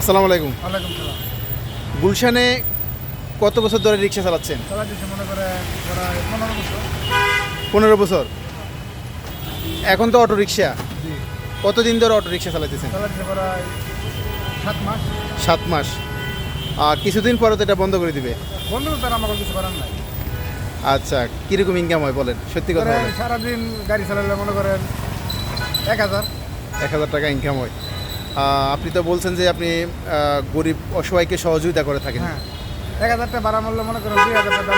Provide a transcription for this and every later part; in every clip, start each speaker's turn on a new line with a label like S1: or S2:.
S1: আসসালামু আলাইকুম।
S2: ওয়ালাইকুম সালাম।
S1: গুলশানে কত বছর ধরে রিক্সা চালাচ্ছেন?
S2: পনেরো বছর।
S1: এখন তো অটো রিক্সা। কতদিন ধরে অটো রিক্সা চালাইতেছেন?
S2: চালা দিচ্ছে সাত মাস।
S1: আর কিছুদিন পরে তো এটা বন্ধ করে দিবে।
S2: বন্ধু তার আমাকে কিছু করার নাই।
S1: আচ্ছা কীরকম ইনকাম হয় বলেন? সত্যি কথা
S2: সারাদিন গাড়ি চালালে মনে করেন এক হাজার।
S1: এক হাজার টাকা ইনকাম হয়। আপনি তো বলছেন যে আপনি গরিব অসহায়কে সহযোগিতা করে থাকেন।
S2: হ্যাঁ এক হাজার টাকা ভাড়া মূল্য মনে করেন দুই হাজার টাকা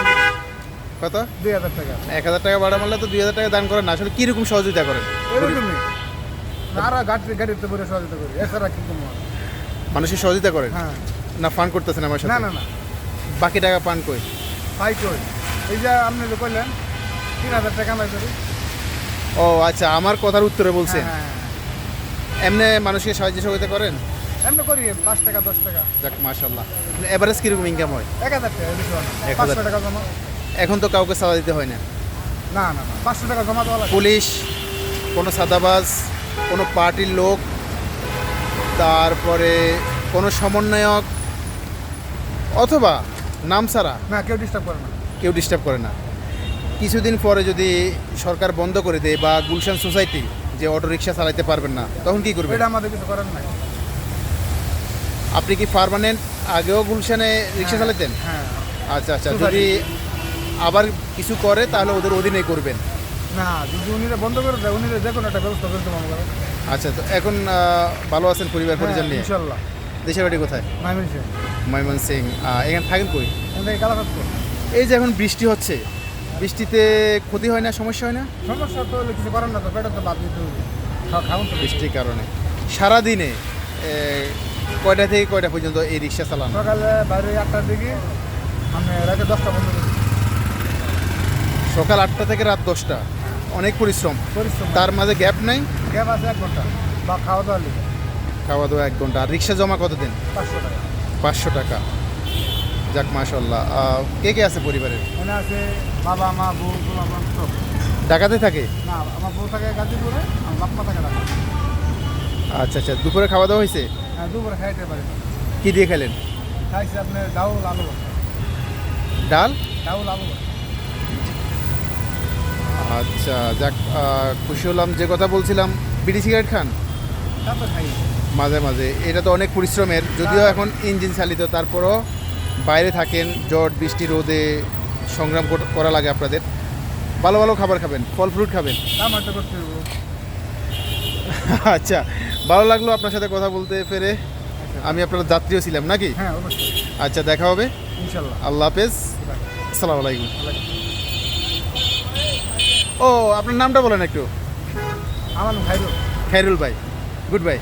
S1: কত?
S2: দুই হাজার টাকা।
S1: এক হাজার টাকা ভাড়া মারলে তো দুই হাজার টাকা দান করেন না। আসলে কীরকম সহযোগিতা করেন?
S2: এরকমই। আর গাড়ি গাড়িতে বলে সহযোগিতা করি। এছাড়া কি কম
S1: মানুষের সহযোগিতা করেন?
S2: হ্যাঁ।
S1: না ফান করতেছেন আমার
S2: না
S1: সাথে?
S2: না না
S1: বাকি টাকা পান কই?
S2: পাই কই? এই যে আপনি যে করলেন তিন হাজার টাকা কামাই করি।
S1: ও আচ্ছা আমার কথার উত্তরে বলছেন।
S2: হ্যাঁ হ্যাঁ।
S1: এমনি মানুষকে সাহায্য সহযোগিতা করেন?
S2: এমনি করি পাঁচ টাকা দশ টাকা।
S1: যাক মাশাল্লাহ এভারেজ কীরকম ইনকাম হয়?
S2: এক হাজার টাকা বেশি হয় না।
S1: এক হাজার।
S2: পাঁচশো টাকা জমা।
S1: এখন তো কাউকে সাদা দিতে হয় না।
S2: না না না পাঁচশো টাকা জমা দেওয়া লাগে।
S1: পুলিশ কোনো সাদাবাজ কোনো পার্টির লোক তারপরে কোনো সমন্বয়ক অথবা নাম ছাড়া
S2: না কেউ ডিস্টার্ব করে না।
S1: কেউ ডিস্টার্ব করে না। কিছুদিন পরে যদি সরকার বন্ধ করে দেয় বা গুলশান সোসাইটি যে অটো রিক্সা চালাতে পারবেন না তখন কি করবেন?
S2: এটা আমাদের কিছু করার নাই।
S1: আপনি কি পারমানেন্ট আগেও গুলশানে রিক্সা
S2: হ্যাঁ,
S1: চালাতেন
S2: হ্যাঁ।
S1: আচ্ছা আচ্ছা যদি আবার কিছু করে তাহলে ওদের অধীনে করবেন?
S2: না যদি উনিরা বন্ধ করে দেয় উনিরা যে কোনো একটা ব্যবস্থা করে দেবো আমরা
S1: আচ্ছা তো এখন ভালো আছেন পরিবার পরিজন নিয়ে?
S2: হ্যাঁ, ইনশাল্লাহ
S1: দেশের বাড়ি কোথায়?
S2: মাইমিন সিং
S1: ময়মন সিং এখানে থাকেন কই?
S2: এখান
S1: এই যে এখন বৃষ্টি হচ্ছে বৃষ্টিতে ক্ষতি হয় না সমস্যা হয় না?
S2: সমস্যা তো হলে কিছু করার না তো পেটে তো বাদ দিতে হবে। তো
S1: বৃষ্টির কারণে। সারাদিনে কয়টা থেকে কয়টা পর্যন্ত এই রিক্সা চালান?
S2: সকালে বাইরে আটটার দিকে আমি রাতে দশটা করি
S1: সকাল আটটা থেকে রাত দশটা। অনেক পরিশ্রম।
S2: পরিশ্রম।
S1: তার মাঝে গ্যাপ নাই?
S2: গ্যাপ আছে এক ঘণ্টা। বা খাওয়া দাওয়া লিখে
S1: খাওয়া দাওয়া এক ঘণ্টা। আর রিক্সা জমা কত দিন
S2: পাঁচশো টাকা।
S1: পাঁচশো টাকা। যাক মাশাল্লাহ কে কে আছে পরিবারের
S2: এখানে আছে বাবা মা বউ গোলাম সব।
S1: ঢাকাতে থাকে?
S2: না আমার বউ থাকে গাজীপুরে আমার বাপ্পা থাকে ঢাকা
S1: আচ্ছা আচ্ছা দুপুরে খাওয়া দাওয়া হয়েছে?
S2: হ্যাঁ দুপুরে খাইতে পারি।
S1: কি দিয়ে খেলেন?
S2: খাইছি আপনার ডাউল আলু ভর্তা।
S1: ডাল?
S2: ডাউল আলু ভর্তা।
S1: আচ্ছা যাক আহ, খুশি হলাম। যে কথা বলছিলাম বিড়ি সিগারেট খান?
S2: তা তো খাই
S1: মাঝে মাঝে। এটা তো অনেক পরিশ্রমের। যদিও এখন ইঞ্জিন চালিত তারপরও বাইরে থাকেন জট বৃষ্টি রোদে সংগ্রাম করা লাগে আপনাদের। ভালো ভালো খাবার খাবেন ফল ফ্রুট খাবেন। আচ্ছা ভালো লাগল আপনার সাথে কথা বলতে পেরে। আমি আপনার যাত্রীও ছিলাম নাকি?
S2: হ্যাঁ
S1: আচ্ছা দেখা হবে। আল্লাহ হাফেজ। আসসালামু আলাইকুম। ও আপনার নামটা বলেন একটু।
S2: আমার
S1: খাইরুল ভাই। Good bye